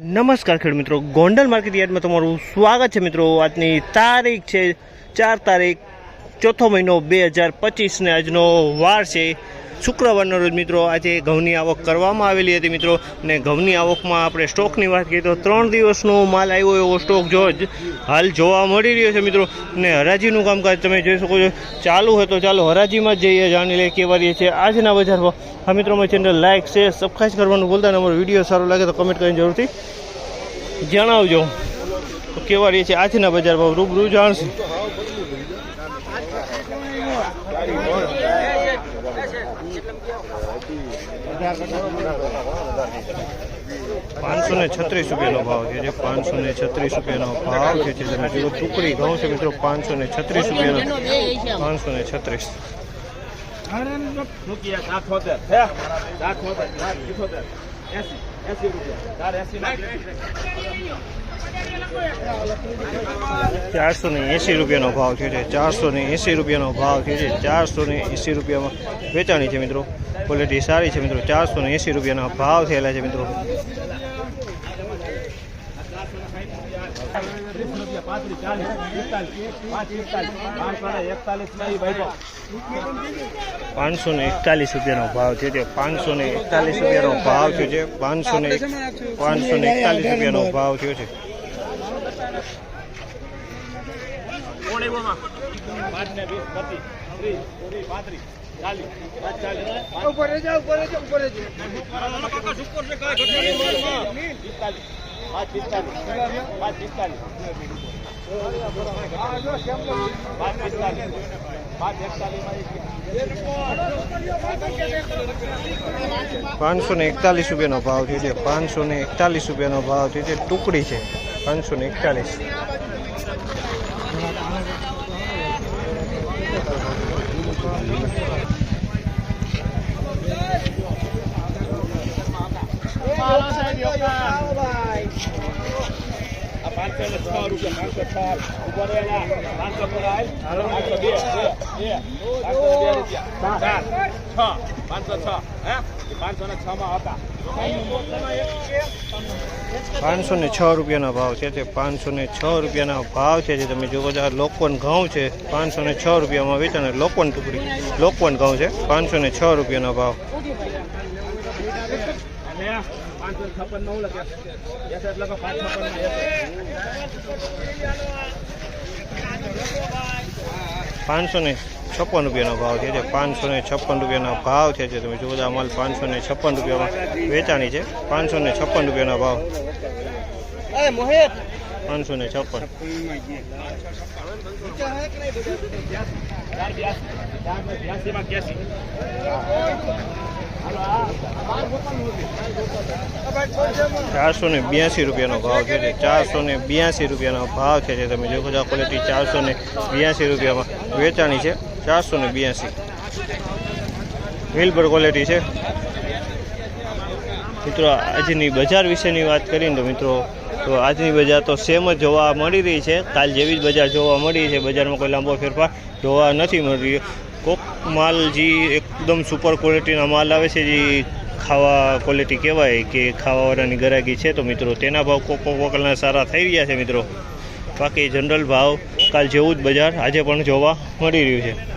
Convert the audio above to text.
નમસ્કાર ખેડૂત મિત્રો. ગોંડલ માર્કેટ યાર્ડમાં તમારું સ્વાગત છે મિત્રો. આજની તારીખ છે ચાર તારીખ, ચોથો મહિનો બે હજાર પચીસને આજનો વાર છે. શુક્રવારનો રોજ મિત્રો આજે ઘઉંની આવક કરવામાં આવેલી હતી મિત્રો. ને ઘઉંની આવકમાં આપણે સ્ટોકની વાત કરીએ તો ત્રણ દિવસનો માલ આવ્યો એવો સ્ટોક જો જ હાલ જોવા મળી રહ્યો છે મિત્રો. ને હરાજીનું કામકાજ તમે જોઈ શકો છો. ચાલુ હોય તો ચાલો હરાજીમાં જ જઈએ, જાણી લઈએ કેવા રહીએ છીએ આજના બજાર ભાવ. હા મિત્રો મારી ચેનલ લાઇક શેર સબસ્ક્રાઈબ કરવાનું ભૂલતા નહીં અમારો વીડિયો સારો લાગે તો કમેન્ટ કરીને જરૂરથી જણાવજો. કેવા રહીએ છે આજના બજાર ભાવ? રૂબરૂ જાણશું. પાંચસો ને છત્રીસ રૂપિયાનો ભાવ છે જે પાંચસો ને છત્રીસ રૂપિયાનો ભાવ છે જે તમે જુઓ ટુકડી ઘઉં છે મિત્રો પાંચસો ને છત્રીસ રૂપિયાનો પાંચસો ને છત્રીસ રૂપિયા એસી ચારસો ને એંસી રૂપિયાનો ભાવ છે. જે ચારસો ને એંસી રૂપિયાનો ભાવ છે. જે ચારસો ને એંસી રૂપિયામાં વેચાણી છે મિત્રો. ક્વોલિટી સારી છે મિત્રો. ચારસો ને એંસી રૂપિયાના ભાવ થયેલા છે મિત્રો રૂપિયા પાંત્રીસ ચાલીસ પિસ્તાલીસ પાંચ પિસ્તાલીસ પાંચ સાડા એકતાલીસ નહીં ભાઈ પાંચસો ને એકતાલીસ રૂપિયાનો ભાવ છે. જે પાંચસો ને એકતાલીસ રૂપિયાનો ભાવ થયો છે. પાંચસો ને પાંચસો ને એકતાલીસ રૂપિયાનો ભાવ થયો છે. ઉપર ઉપર ઉપર પાંચ પિસ્તાલીસ. પાંચ પિસ્તાલીસ. પાંચ પિસ્તાલીસ. પાંચ એકતાલીસ પાંચસો ને એકતાલીસ રૂપિયાનો ભાવ થયો છે. પાંચસો ને એકતાલીસ રૂપિયાનો ભાવ થયો છે. ટુકડી છે. પાંચસો ને એકતાલીસ આ પાંચસો ને છ રૂપિયા રૂપિયાના ભાવ છે તે પાંચસો ને છ રૂપિયાના ભાવ છે જે તમે છો. આ લોકવન ઘઉં છે. પાંચસો ને છ રૂપિયામાં વેચાણ લોકવન ટુકડી, લોકવન ઘઉં છે. પાંચસો ને છ રૂપિયાના ભાવ. પાંચસો છપ્પન નવ લખે એસ એટલે કે પાંચ છપ્પન પાંચસો ને છપ્પન રૂપિયાનો ભાવ છે જે પાંચસો ને છપ્પન રૂપિયાના ભાવ છે જે તમે જોવો માલ પાંચસો ને છપ્પન રૂપિયામાં વેચાણી છે પાંચસો ને છપ્પન રૂપિયાના ભાવ પાંચસો ને છપ્પન ચાર બ્યાસી માં ચારસો ને બ્યાસી રૂપિયાનો ભાવ છે ચારસો ને બ્યાસી રૂપિયાનો ભાવ છે તમે જોખો છો ક્વોલિટી ચારસો ને બ્યાસી રૂપિયામાં વેચાણી છે, ચારસો ને બ્યાસી. વિલબર ક્વોલિટી છે. મિત્રો, આજની બજાર વિશેની વાત કરીને તો મિત્રો, તો આજની બજાર તો સેમ જ જોવા મળી રહી છે. કાલ જેવી જ બજાર જોવા મળી છે. બજારમાં કોઈ લાંબો ફેરફાર જોવા નથી મળી રહ્યો. કોક માલ જે એકદમ સુપર ક્વોલિટીના માલ આવે છે, જે ખાવા ક્વોલિટી કહેવાય કે ખાવાવાળાની ગરાગી છે. તો મિત્રો, તેના ભાવ કોક વકલના સારા થઈ રહ્યા છે મિત્રો. બાકી જનરલ ભાવ કાલ જેવું જ બજાર આજે પણ જોવા મળી રહ્યું છે.